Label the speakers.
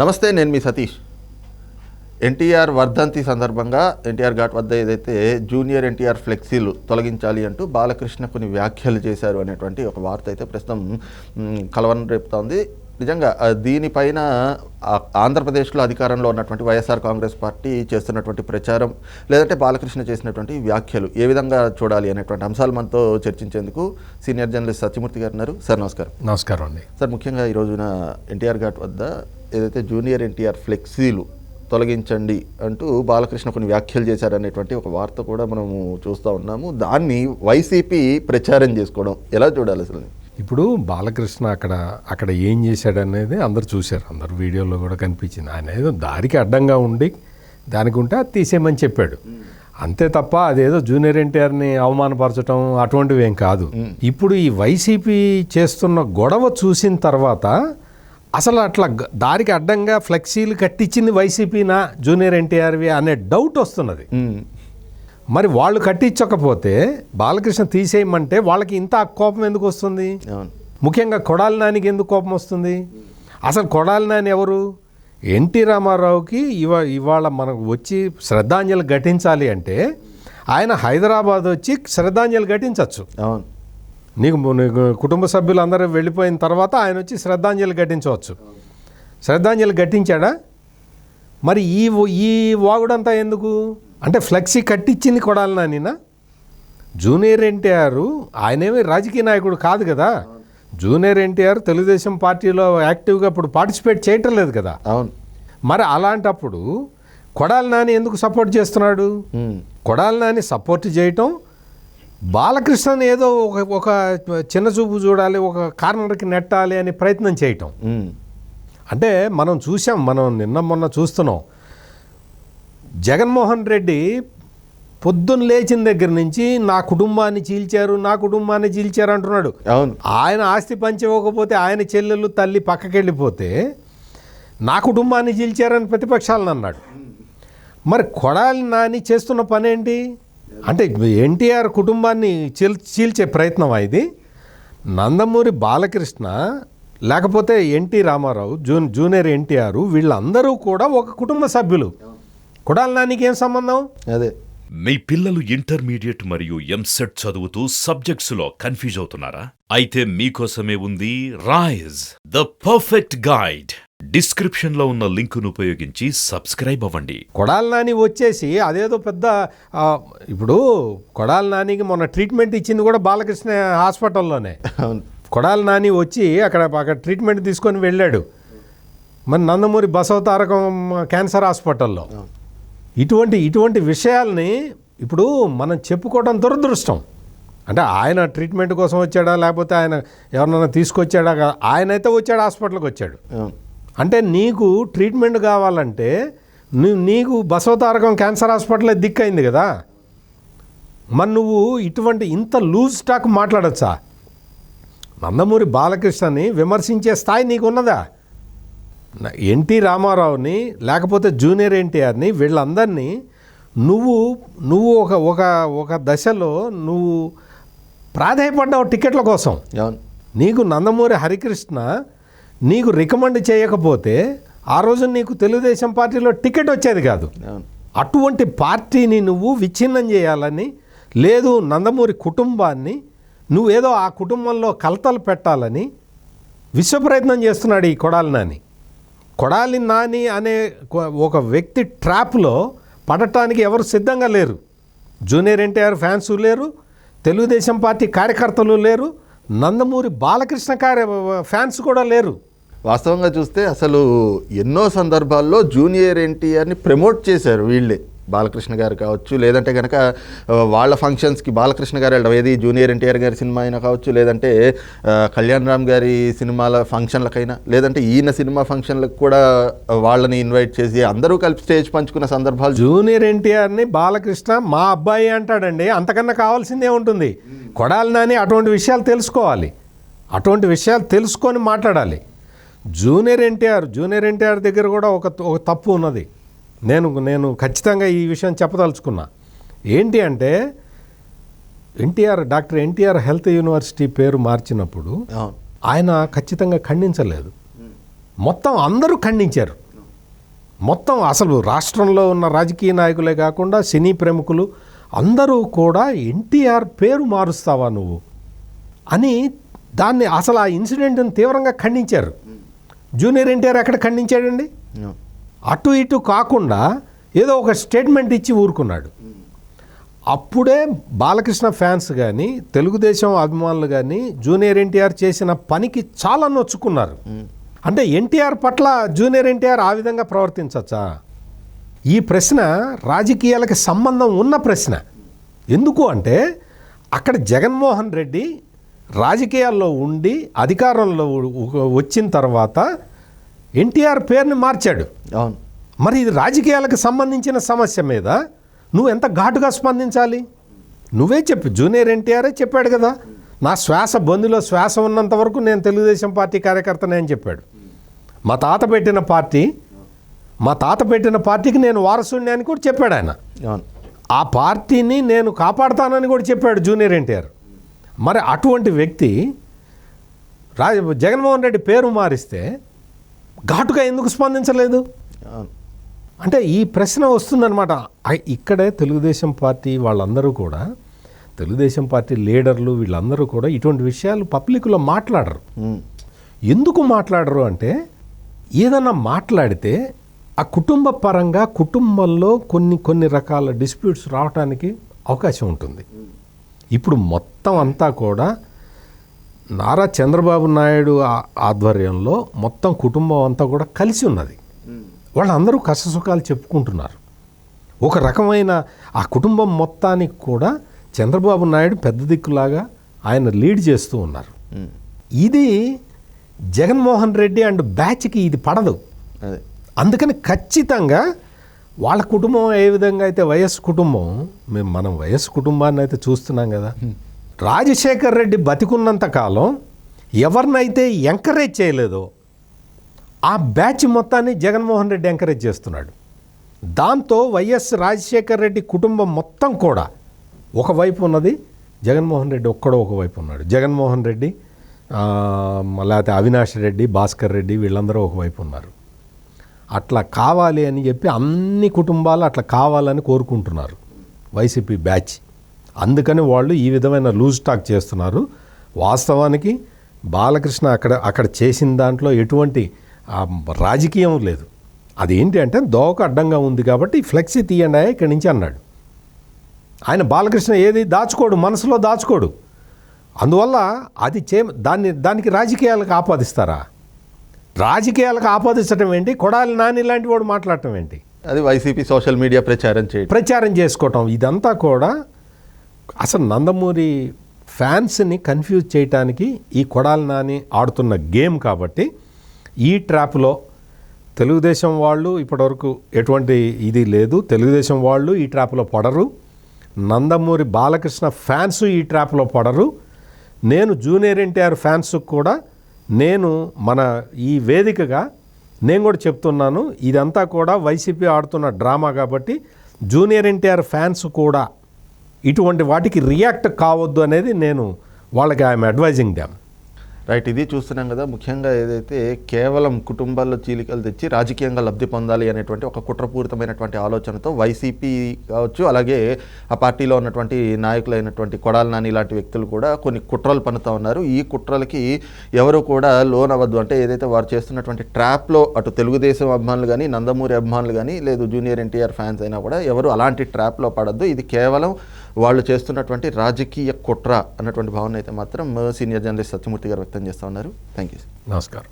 Speaker 1: నమస్తే నేను మీ సతీష్. ఎన్టీఆర్ వర్ధంతి సందర్భంగా ఎన్టీఆర్ ఘాట్ వద్ద ఏదైతే జూనియర్ ఎన్టీఆర్ ఫ్లెక్సీలు తొలగించాలి అంటూ బాలకృష్ణ కొన్ని వ్యాఖ్యలు చేశారు అనేటువంటి ఒక వార్త అయితే ప్రస్తుతం కలవరం రేపుతోంది. నిజంగా దీనిపైన ఆంధ్రప్రదేశ్లో అధికారంలో ఉన్నటువంటి వైఎస్ఆర్ కాంగ్రెస్ పార్టీ చేస్తున్నటువంటి ప్రచారం లేదంటే బాలకృష్ణ చేసినటువంటి వ్యాఖ్యలు ఏ విధంగా చూడాలి అనేటువంటి అంశాలు మనతో చర్చించేందుకు సీనియర్ జర్నలిస్ట్ సత్యమూర్తి గారు ఉన్నారు. సార్ నమస్కారం.
Speaker 2: నమస్కారం అండి.
Speaker 1: సార్ ముఖ్యంగా ఈ రోజున ఎన్టీఆర్ ఘాట్ వద్ద ఏదైతే జూనియర్ ఎన్టీఆర్ ఫ్లెక్సీలు తొలగించండి అంటూ బాలకృష్ణ కొన్ని వ్యాఖ్యలు చేశారనేటువంటి ఒక వార్త కూడా మనము చూస్తూ ఉన్నాము. దాన్ని వైసీపీ ప్రచారం చేసుకోవడం ఎలా చూడాలి అసలు?
Speaker 2: ఇప్పుడు బాలకృష్ణ అక్కడ అక్కడ ఏం చేశాడనేది అందరు చూశారు. అందరు వీడియోలో కూడా కనిపించింది. ఆయన ఏదో దారికి అడ్డంగా ఉండి దానికి ఉంటే అది తీసేయమని చెప్పాడు. అంతే తప్ప అదేదో జూనియర్ ఎన్టీఆర్ని అవమానపరచడం అటువంటివి ఏం కాదు. ఇప్పుడు ఈ వైసీపీ చేస్తున్న గొడవ చూసిన తర్వాత అసలు అట్లా దారికి అడ్డంగా ఫ్లెక్సీలు కట్టించింది వైసీపీనా జూనియర్ ఎన్టీఆర్వి అనే డౌట్ వస్తున్నది. మరి వాళ్ళు కట్టించకపోతే బాలకృష్ణ తీసేయమంటే వాళ్ళకి ఇంత కోపం ఎందుకు వస్తుంది?
Speaker 1: అవును.
Speaker 2: ముఖ్యంగా కొడాలి నానికి ఎందుకు కోపం వస్తుంది? అసలు కొడాలి నాని ఎవరు? ఎన్టీ రామారావుకి ఇవా ఇవాళ మనకు వచ్చి శ్రద్ధాంజలి ఘటించాలి అంటే ఆయన హైదరాబాద్ వచ్చి శ్రద్ధాంజలి ఘటించవచ్చు
Speaker 1: అవును.
Speaker 2: నీకు నీకు కుటుంబ సభ్యులు అందరూ వెళ్ళిపోయిన తర్వాత ఆయన వచ్చి శ్రద్ధాంజలి ఘటించవచ్చు. శ్రద్ధాంజలి ఘటించాడా? మరి ఈ ఈ వాగుడంతా ఎందుకు? అంటే ఫ్లెక్సీ కట్టించింది కొడాలి నానినా జూనియర్ ఎన్టీఆర్ ఆయనేమి రాజకీయ నాయకుడు కాదు కదా. జూనియర్ ఎన్టీఆర్ తెలుగుదేశం పార్టీలో యాక్టివ్గా ఇప్పుడు పార్టిసిపేట్ చేయటం లేదు కదా.
Speaker 1: అవును.
Speaker 2: మరి అలాంటప్పుడు కొడాలి నాని ఎందుకు సపోర్ట్ చేస్తున్నాడు. కొడాలి నాని సపోర్ట్ చేయటం బాలకృష్ణని ఏదో ఒక ఒక చిన్న చూపు చూడాలి ఒక కార్నర్కి నెట్టాలి అనే ప్రయత్నం చేయటం. అంటే మనం చూసాం మనం నిన్న మొన్న చూస్తున్నాం. జగన్మోహన్ రెడ్డి పొద్దున్న లేచిన దగ్గర నుంచి నా కుటుంబాన్ని చీల్చారు నా కుటుంబాన్ని చీల్చారు అంటున్నాడు.
Speaker 1: అవును.
Speaker 2: ఆయన ఆస్తి పంచివ్వకపోతే ఆయన చెల్లెలు తల్లి పక్కకి వెళ్ళిపోతే నా కుటుంబాన్ని చీల్చారని ప్రతిపక్షాలను అన్నాడు. మరి కొడాలి నాని చేస్తున్న పని ఏంటి అంటే ఎన్టీఆర్ కుటుంబాన్ని చీల్ చీల్చే ప్రయత్నం ఇది? నందమూరి బాలకృష్ణ లేకపోతే NT Ramarao June junior NTR వీళ్ళందరూ కూడా ఒక కుటుంబ సభ్యులు. కొడాలి నానికి ఏం సంబంధం?
Speaker 1: అదే.
Speaker 3: మీ పిల్లలు ఇంటర్మీడియట్ మరియు ఎంసెట్ చదువుతూ సబ్జెక్ట్స్లో కన్ఫ్యూజ్ అవుతున్నారా? అయితే మీకోసమే ఉంది రైజ్ ద పర్ఫెక్ట్ గైడ్ డిస్క్రిప్షన్లో ఉన్న లింకును ఉపయోగించి సబ్స్క్రైబ్ అవ్వండి.
Speaker 2: కొడాలి నాని వచ్చేసి అదేదో పెద్ద ఇప్పుడు కొడాలి నానికి మొన్న ట్రీట్మెంట్ ఇచ్చింది కూడా బాలకృష్ణ హాస్పిటల్లోనే. కొడాలి నాని వచ్చి అక్కడ అక్కడ ట్రీట్మెంట్ తీసుకొని వెళ్ళాడు. మరి నందమూరి బసవతారకం క్యాన్సర్ హాస్పిటల్లో. ఇటువంటి ఇటువంటి విషయాల్ని ఇప్పుడు మనం చెప్పుకోవడం దురదృష్టం. అంటే ఆయన ట్రీట్మెంట్ కోసం వచ్చాడా? లేకపోతే ఆయన ఎవరినైనా తీసుకొచ్చాడా? ఆయన అయితే వచ్చాడు హాస్పిటల్కి వచ్చాడు. అంటే నీకు ట్రీట్మెంట్ కావాలంటే నీకు బసవతారకం క్యాన్సర్ హాస్పిటల్ దిక్కైంది కదా? మరి నువ్వు ఇటువంటి ఇంత లూజ్ స్టాక్ మాట్లాడచ్చా? నందమూరి బాలకృష్ణని విమర్శించే స్థాయి నీకున్నదా? ఎన్టీ రామారావుని లేకపోతే జూనియర్ ఎన్టీఆర్ని వీళ్ళందరినీ నువ్వు నువ్వు ఒక ఒక ఒక దశలో నువ్వు ప్రాధాయపడ్డావు టికెట్ల కోసం. నీకు నందమూరి హరికృష్ణ నీకు రికమెండ్ చేయకపోతే ఆ రోజు నీకు తెలుగుదేశం పార్టీలో టికెట్ వచ్చేది కాదు. అటువంటి పార్టీని నువ్వు విచ్ఛిన్నం చేయాలని లేదు నందమూరి కుటుంబాన్ని నువ్వేదో ఆ కుటుంబంలో కలతలు పెట్టాలని విశ్వ ప్రయత్నం చేస్తున్నాడు ఈ కొడాలి నాని. కొడాలి నాని అనే ఒక వ్యక్తి ట్రాప్లో పడటానికి ఎవరు సిద్ధంగా లేరు. జూనియర్ ఎన్టీఆర్ ఫ్యాన్స్ లేరు తెలుగుదేశం పార్టీ కార్యకర్తలు లేరు నందమూరి బాలకృష్ణ కార్య ఫ్యాన్స్ కూడా లేరు.
Speaker 1: వాస్తవంగా చూస్తే అసలు ఎన్నో సందర్భాల్లో జూనియర్ ఎన్టీఆర్ని ప్రమోట్ చేశారు వీళ్ళే. బాలకృష్ణ గారు కావచ్చు లేదంటే కనుక వాళ్ళ ఫంక్షన్స్కి బాలకృష్ణ గారు వెళ్ళడం ఏది జూనియర్ ఎన్టీఆర్ గారి సినిమా అయినా కావచ్చు లేదంటే కళ్యాణ్ రామ్ గారి సినిమాల ఫంక్షన్లకైనా లేదంటే ఈయన సినిమా ఫంక్షన్లకు కూడా వాళ్ళని ఇన్వైట్ చేసి అందరూ కలిపి స్టేజ్ పంచుకున్న సందర్భాలు
Speaker 2: జూనియర్ ఎన్టీఆర్ని బాలకృష్ణ మా అబ్బాయి అంటాడండి అంతకన్నా కావాల్సిందే ఉంటుంది. కొడాలి నాని అటువంటి విషయాలు తెలుసుకోవాలి. అటువంటి విషయాలు తెలుసుకొని మాట్లాడాలి. జూనియర్ ఎన్టీఆర్ జూనియర్ ఎన్టీఆర్ దగ్గర కూడా ఒక ఒక తప్పు ఉన్నది. నేను నేను ఖచ్చితంగా ఈ విషయం చెప్పదలుచుకున్నా. ఏంటి అంటే NTR doctor NTR health university పేరు మార్చినప్పుడు ఆయన ఖచ్చితంగా ఖండించలేదు. మొత్తం అందరూ ఖండించారు. మొత్తం అసలు రాష్ట్రంలో ఉన్న రాజకీయ నాయకులే కాకుండా సినీ ప్రముఖులు అందరూ కూడా ఎన్టీఆర్ పేరు మారుస్తావా నువ్వు అని దాన్ని అసలు ఆ ఇన్సిడెంట్ని తీవ్రంగా ఖండించారు. జూనియర్ ఎన్టీఆర్ ఎక్కడ ఖండించాడండి. అటు ఇటు కాకుండా ఏదో ఒక స్టేట్మెంట్ ఇచ్చి ఊరుకున్నాడు. అప్పుడే బాలకృష్ణ ఫ్యాన్స్ కానీ తెలుగుదేశం అభిమానులు కానీ జూనియర్ ఎన్టీఆర్ చేసిన పనికి చాలా నొచ్చుకున్నారు. అంటే ఎన్టీఆర్ పట్ల జూనియర్ ఎన్టీఆర్ ఆ విధంగా ప్రవర్తించవచ్చా ఈ ప్రశ్న రాజకీయాలకి సంబంధం ఉన్న ప్రశ్న. ఎందుకు అంటే అక్కడ జగన్మోహన్ రెడ్డి రాజకీయాల్లో ఉండి అధికారంలో వచ్చిన తర్వాత ఎన్టీఆర్ పేరుని మార్చాడు.
Speaker 1: అవును.
Speaker 2: మరి ఇది రాజకీయాలకు సంబంధించిన సమస్య మీద నువ్వు ఎంత ఘాటుగా స్పందించాలి? నువ్వే చెప్పు. జూనియర్ ఎన్టీఆరే చెప్పాడు కదా. నా శ్వాస బొందులో శ్వాస ఉన్నంత వరకు నేను తెలుగుదేశం పార్టీ కార్యకర్తనే అని చెప్పాడు. మా తాత పెట్టిన పార్టీ మా తాత పెట్టిన పార్టీకి నేను వారసుడిని అని కూడా చెప్పాడు ఆయన. ఆ పార్టీని నేను కాపాడుతానని కూడా చెప్పాడు జూనియర్ ఎన్టీఆర్. మరి అటువంటి వ్యక్తి రా జగన్మోహన్ రెడ్డి పేరు మారిస్తే ఘాటుగా ఎందుకు స్పందించలేదు? అంటే ఈ ప్రశ్న వస్తుందన్నమాట. ఇక్కడే తెలుగుదేశం పార్టీ వాళ్ళందరూ కూడా తెలుగుదేశం పార్టీ లీడర్లు వీళ్ళందరూ కూడా ఇటువంటి విషయాలు పబ్లిక్లో మాట్లాడరు. ఎందుకు మాట్లాడరు అంటే ఏదన్నా మాట్లాడితే ఆ కుటుంబ పరంగా కుటుంబంలో కొన్ని కొన్ని రకాల డిస్ప్యూట్స్ రావడానికి అవకాశం ఉంటుంది. ఇప్పుడు మొత్తం అంతా కూడా నారా చంద్రబాబు నాయుడు ఆ- ఆధ్వర్యంలో మొత్తం కుటుంబం అంతా కూడా కలిసి ఉన్నది. వాళ్ళందరూ కష్టసుఖాలు చెప్పుకుంటున్నారు. ఒక రకమైన ఆ కుటుంబం మొత్తానికి కూడా చంద్రబాబు నాయుడు పెద్ద దిక్కులాగా ఆయన లీడ్ చేస్తూ ఉన్నారు. ఇది జగన్మోహన్ రెడ్డి అండ్ బ్యాచ్కి ఇది పడదు.
Speaker 1: అదే.
Speaker 2: అందుకని ఖచ్చితంగా వాళ్ళ కుటుంబం ఏ విధంగా అయితే వయస్సు కుటుంబం మేము మనం వయస్సు కుటుంబాన్ని అయితే చూస్తున్నాం కదా. రాజశేఖర్ రెడ్డి బతికున్నంత కాలం ఎవరినైతే ఎంకరేజ్ చేయలేదో ఆ బ్యాచ్ మొత్తాన్ని జగన్మోహన్ రెడ్డి ఎంకరేజ్ చేస్తున్నాడు. దాంతో వైఎస్ రాజశేఖర్ రెడ్డి కుటుంబం మొత్తం కూడా ఒకవైపు ఉన్నది జగన్మోహన్ రెడ్డి ఒక్కడో ఒకవైపు ఉన్నాడు. జగన్మోహన్ రెడ్డి లేకపోతే అవినాష్ రెడ్డి భాస్కర్ రెడ్డి వీళ్ళందరూ ఒకవైపు ఉన్నారు. అట్లా కావాలి అని చెప్పి అన్ని కుటుంబాలు అట్లా కావాలని కోరుకుంటున్నారు. YCP batch. అందుకని వాళ్ళు ఈ విధమైన లూజ్ టాక్ చేస్తున్నారు. వాస్తవానికి బాలకృష్ణ అక్కడ అక్కడ చేసిన దాంట్లో ఎటువంటి రాజకీయం లేదు. అదేంటి అంటే దోక అడ్డంగా ఉంది కాబట్టి ఫ్లెక్సీ తీయండి ఇక్కడి నుంచి అన్నాడు. ఆయన బాలకృష్ణ ఏది దాచుకోడు మనసులో దాచుకోడు. అందువల్ల అది చే దాన్ని దానికి రాజకీయాలకు ఆపాదిస్తారా? రాజకీయాలకు ఆపాదించడం ఏంటి? కొడాలి నాని లాంటి వాడు మాట్లాడటం ఏంటి?
Speaker 1: అది వైసీపీ సోషల్ మీడియా ప్రచారం చేయడం
Speaker 2: ప్రచారం చేసుకోవటం. ఇదంతా కూడా అసలు నందమూరి ఫ్యాన్స్ని కన్ఫ్యూజ్ చేయటానికి ఈ కొడాలి నాని ఆడుతున్న గేమ్ కాబట్టి ఈ ట్రాప్లో తెలుగుదేశం వాళ్ళు ఇప్పటివరకు ఎటువంటి ఇది లేదు. తెలుగుదేశం వాళ్ళు ఈ ట్రాప్లో పడరు. నందమూరి బాలకృష్ణ ఫ్యాన్స్ ఈ ట్రాప్లో పడరు. నేను జూనియర్ ఎన్టీఆర్ ఫ్యాన్స్ కూడా నేను మన ఈ వేదికగా నేను కూడా చెప్తున్నాను. ఇదంతా కూడా వైసీపీ ఆడుతున్న డ్రామా కాబట్టి జూనియర్ ఎన్టీఆర్ ఫ్యాన్స్ కూడా ఇటువంటి వాటికి రియాక్ట్ కావద్దు అనేది నేను వాళ్ళకి ఐఎమ్ అడ్వైజింగ్ దామ్
Speaker 1: రైట్ ఇది చూస్తున్నాం కదా ముఖ్యంగా ఏదైతే కేవలం కుటుంబాల్లో చీలికలు తెచ్చి రాజకీయంగా లబ్ధి పొందాలి అనేటువంటి ఒక కుట్రపూరితమైనటువంటి ఆలోచనతో వైసీపీ కావచ్చు అలాగే ఆ పార్టీలో ఉన్నటువంటి నాయకులైనటువంటి కొడాల నాని ఇలాంటి వ్యక్తులు కూడా కొన్ని కుట్రలు పనుతూ ఉన్నారు. ఈ కుట్రలకి ఎవరు కూడా లోన్ అవ్వద్దు. అంటే ఏదైతే వారు చేస్తున్నటువంటి ట్రాప్లో అటు తెలుగుదేశం అభిమానులు కానీ నందమూరి అభిమానులు కానీ లేదు జూనియర్ ఎన్టీఆర్ ఫ్యాన్స్ అయినా కూడా ఎవరు అలాంటి ట్రాప్లో పడద్దు. ఇది కేవలం వాళ్ళు చేస్తున్నటువంటి రాజకీయ కుట్ర అన్నటువంటి భావన అయితే మాత్రం సీనియర్ జర్నలిస్ట్ సత్యమూర్తి గారు వ్యక్తం చేస్తూ ఉన్నారు. థ్యాంక్ యూ
Speaker 2: నమస్కారం.